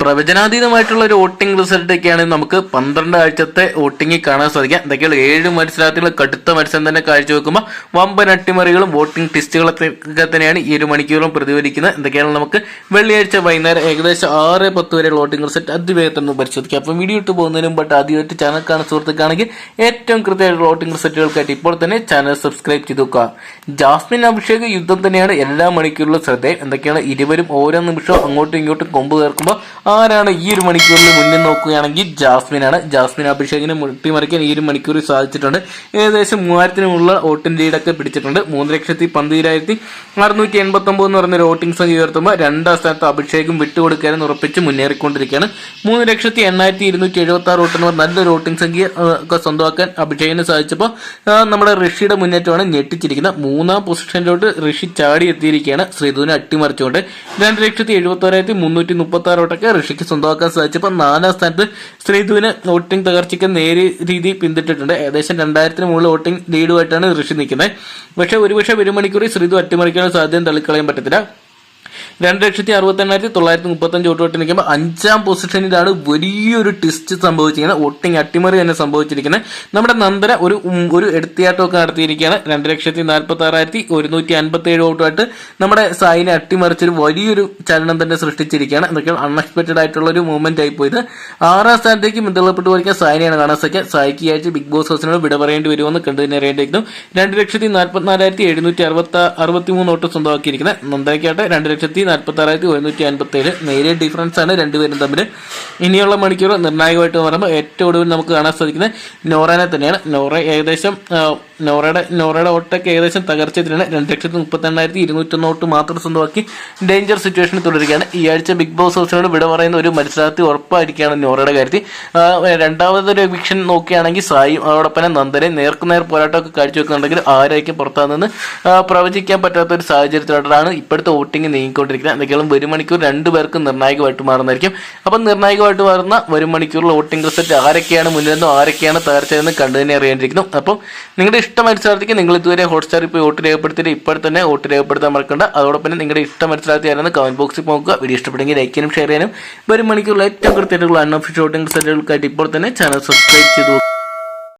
പ്രവചനാതീതമായിട്ടുള്ള ഒരു voting result ഒക്കെയാണ് നമുക്ക് പന്ത്രണ്ട് ആഴ്ചത്തെ വോട്ടിംഗിൽ കാണാൻ സാധിക്കുക. എന്തൊക്കെയാണ് ഏഴ് മത്സരാർത്ഥികൾ കടുത്ത മത്സരം തന്നെ കാഴ്ചവെക്കുമ്പോൾ വമ്പൻ അട്ടിമറികളും വോട്ടിംഗ് ടെസ്റ്റുകളൊക്കെ തന്നെയാണ് ഈ ഒരു മണിക്കൂറും പ്രതിഫലിക്കുന്നത്. എന്തൊക്കെയാണ് നമുക്ക് വെള്ളിയാഴ്ച വൈകുന്നേരം ഏകദേശം ആറ് പത്ത് വരെയുള്ള വോട്ടിംഗ് റിസൾട്ട് അതിവേഗത്തിൽ ഒന്ന് പരിശോധിക്കാം. അപ്പം വീഡിയോ ഇട്ട് പോകുന്നതിന് മുമ്പ് ആദ്യമായിട്ട് ചാനൽ കാണാൻ സുഹൃത്തുക്കാണെങ്കിൽ ഏറ്റവും കൃത്യമായിട്ടുള്ള വോട്ടിംഗ് റിസൾട്ടുകൾക്കായിട്ട് ഇപ്പോൾ തന്നെ ചാനൽ സബ്സ്ക്രൈബ് ചെയ്തു നോക്കുക ജാസ്മിൻ അഭിഷേക് യുദ്ധം തന്നെയാണ് എല്ലാ മണിക്കൂറിലും ശ്രദ്ധേയം. എന്തൊക്കെയാണ് ഇരുവരും ഓരോ നിമിഷവും അങ്ങോട്ടും ഇങ്ങോട്ടും കൊമ്പ് ചേർക്കുമ്പോൾ ആരാണ് ഈ ഒരു മണിക്കൂറിൽ മുന്നിൽ നോക്കുകയാണെങ്കിൽ ജാസ്മിൻ ആണ് ജാസ്മിൻ അഭിഷേകിനെ മുട്ടിമറിക്കാൻ ഈ ഒരു മണിക്കൂറിൽ സാധിച്ചിട്ടുണ്ട്. ഏകദേശം മൂവായിരത്തിനുള്ള വോട്ടിംഗ് ലീഡൊക്കെ പിടിച്ചിട്ടുണ്ട്. മൂന്ന് ലക്ഷത്തി പന്തിരായിരത്തി അറുന്നൂറ്റി എൺപത്തി ഒമ്പത് എന്ന് പറയുന്ന വോട്ടിംഗ് സംഖ്യ ഉയർത്തുമ്പോൾ രണ്ടാം സ്ഥാനത്ത് അഭിഷേകും വിട്ടുകൊടുക്കാനും ഉറപ്പിച്ച് മുന്നേറിക്കൊണ്ടിരിക്കുകയാണ്. മൂന്ന് ലക്ഷത്തി എണ്ണായിരത്തി ഇരുന്നൂറ്റി എഴുപത്തി ആറ് വോട്ടെന്ന് നല്ലൊരു വോട്ടിംഗ് സംഖ്യ ഒക്കെ സ്വന്തമാക്കാൻ അഭിഷേകിന് സാധിച്ചപ്പോൾ നമ്മുടെ ഋഷിയുടെ മുന്നേറ്റമാണ് ഞെട്ടിച്ചിരിക്കുന്നത്. മൂന്നാം പൊസിഷനിലോട്ട് ഋഷി ചാടി എത്തിയിരിക്കുകയാണ് ശ്രീധുവിനെ അട്ടിമറിച്ചുകൊണ്ട് രണ്ട് ലക്ഷത്തി എഴുപത്തി ആറായിരത്തി മുന്നൂറ്റി മുപ്പത്തി ആറ് വോട്ടൊക്കെ ഋഷിക്ക് സ്വന്തമാക്കാൻ സാധിച്ചപ്പോൾ നാലാം സ്ഥാനത്ത് ശ്രീധുവിന് വോട്ടിംഗ് തകർച്ചയ്ക്ക് നേരിയ രീതി പിന്തിട്ടിട്ടുണ്ട്. ഏകദേശം രണ്ടായിരത്തിന് മുകളിൽ വോട്ടിംഗ് ലീഡുമായിട്ടാണ് ഋഷി നിൽക്കുന്നത്. പക്ഷേ ഒരുപക്ഷെ ഒരു മണിക്കൂറിൽ ശ്രീധു അട്ടിമറിക്കാനുള്ള സാധ്യത തള്ളിക്കളയാൻ പറ്റത്തില്ല. രണ്ട് ലക്ഷത്തി അറുപത്തി എണ്ണായിരത്തി തൊള്ളായിരത്തി മുപ്പത്തഞ്ച് വോട്ട് വോട്ട് നിൽക്കുമ്പോൾ അഞ്ചാം പൊസിഷനിലാണ് വലിയൊരു ട്വിസ്റ്റ് സംഭവിച്ചിരിക്കുന്നത്. വോട്ടിംഗ് അട്ടിമറി തന്നെ സംഭവിച്ചിരിക്കുന്നത്. നമ്മുടെ നന്ദന ഒരു ഒരു എടുത്തിയാട്ടമൊക്കെ നടത്തിയിരിക്കുകയാണ്. രണ്ട് ലക്ഷത്തി നാൽപ്പത്തി ആറായിരത്തി ഒരുന്നൂറ്റി അൻപത്തി ഏഴ് വോട്ടുമായിട്ട് നമ്മുടെ സായിനെ അട്ടിമറിച്ചൊരു വലിയൊരു ചലനം തന്നെ സൃഷ്ടിച്ചിരിക്കുകയാണ്. എന്നൊക്കെ അൺഎക്സ്പെക്ടഡ് ആയിട്ടുള്ള ഒരു മൂവ്മെന്റ് ആയി പോയത് ആറാം സ്ഥാനത്തേക്ക് മുതലപ്പെട്ട് പോയിരിക്കാൻ സായിനെയാണ് കാണാൻ സാധിക്കുക. സായിക്ക് ആഴ്ച ബിഗ് ബോസ് ഹൗസിനോട് വിട പറയേണ്ടി വരുമെന്ന് കണ്ടു തന്നെ അറിയേണ്ടിയിരിക്കുന്നു. രണ്ട് ലക്ഷത്തി നാൽപ്പത്തിനാലായിരത്തി എഴുന്നൂറ്റി അറുപത്തി അറുപത്തി മൂന്ന് വോട്ട് സ്വന്തമാക്കിയിരിക്കുന്നത്. നന്ദനയ്ക്കാട്ടെ രണ്ട് ലക്ഷത്തി നാൽപ്പത്തി ആറായിരത്തി ഒരുന്നൂറ്റി അൻപത്തി ഏഴ് നേരിയ ഡിഫറൻസ് ആണ് രണ്ടുപേരും തമ്മിൽ ഇനിയുള്ള മണിക്കൂർ നിർണായകമായിട്ട് പറയുമ്പോൾ ഏറ്റവും ഒടുവിൽ നമുക്ക് കാണാൻ സാധിക്കുന്നത് നോറനെ തന്നെയാണ്. നോറ ഏകദേശം നോറയുടെ നോറയുടെ ഓട്ടൊക്കെ ഏകദേശം തകർച്ചത്തിലാണ് രണ്ട് ലക്ഷത്തി മുപ്പത്തി എണ്ണായിരത്തി ഇരുന്നൂറ്റൊന്ന് വോട്ട് മാത്രം സ്വന്തമാക്കി ഡേഞ്ചർ സിറ്റുവേഷൻ തുടരുകയാണ്. ഈ ആഴ്ച ബിഗ് ബോസ് ഹൗസിനോട് വിട പറയുന്ന ഒരു മത്സരാർത്ഥി ഉറപ്പായിരിക്കുകയാണ് നോറയുടെ കാര്യത്തിൽ. രണ്ടാമതൊരു എവിക്ഷൻ നോക്കുകയാണെങ്കിൽ സായി അതോടൊപ്പം നന്ദനെ നേർക്കുനേർ പോരാട്ടമൊക്കെ കാഴ്ചവെക്കുന്നുണ്ടെങ്കിൽ ആരായിരിക്കും പുറത്താകുന്നതെന്ന് പ്രവചിക്കാൻ പറ്റാത്ത ഒരു സാഹചര്യത്തിലോട്ടാണ് ഇപ്പോഴത്തെ വോട്ടിംഗ് നീങ്ങിക്കൊണ്ടിരിക്കുന്നത് എന്തെങ്കിലും ഒരു മണിക്കൂർ രണ്ടു പേർക്ക് നിർണായകമായിട്ട് മാറുന്നതായിരിക്കും. അപ്പം നിർണായകമായിട്ട് മാറുന്ന ഒരു മണിക്കൂറിൽ വോട്ടിംഗ് റിസൾട്ട് ആരൊക്കെയാണ് മുന്നിലെന്നും ആരൊക്കെയാണ് തകർച്ചയെന്ന് കണ്ടു തന്നെ അറിയേണ്ടിയിരിക്കുന്നു. അപ്പം നിങ്ങളുടെ ഇഷ്ടം നിങ്ങൾ ഇതുവരെ ഹോട്ട്സ്റ്റാറിൽ പോയി വോട്ട് രേഖപ്പെടുത്തിയിട്ട് ഇപ്പോൾ തന്നെ വോട്ട് രേഖപ്പെടുത്താൻ മറക്കണ്ട. അതോടൊപ്പം നിങ്ങളുടെ ഇഷ്ടം മത്സരാർത്ഥി ആയിരുന്നു കമന്റ് ബോക്സിൽ നോക്കുക. വീഡിയോ ഇഷ്ടപ്പെടുമെങ്കിൽ ലൈക്ക് ചെയ്യാനും ഷെയർ ചെയ്യാനും. വരും മണിക്കൂറിൽ ഏറ്റവും കൃത്യമായിട്ടുള്ള അൺഒഫീഷ്യൽ വോട്ടിംഗ് റിസൾട്ടുകൾക്കായിട്ട് ഇപ്പോൾ തന്നെ ചാനൽ സബ്സ്ക്രൈബ് ചെയ്തു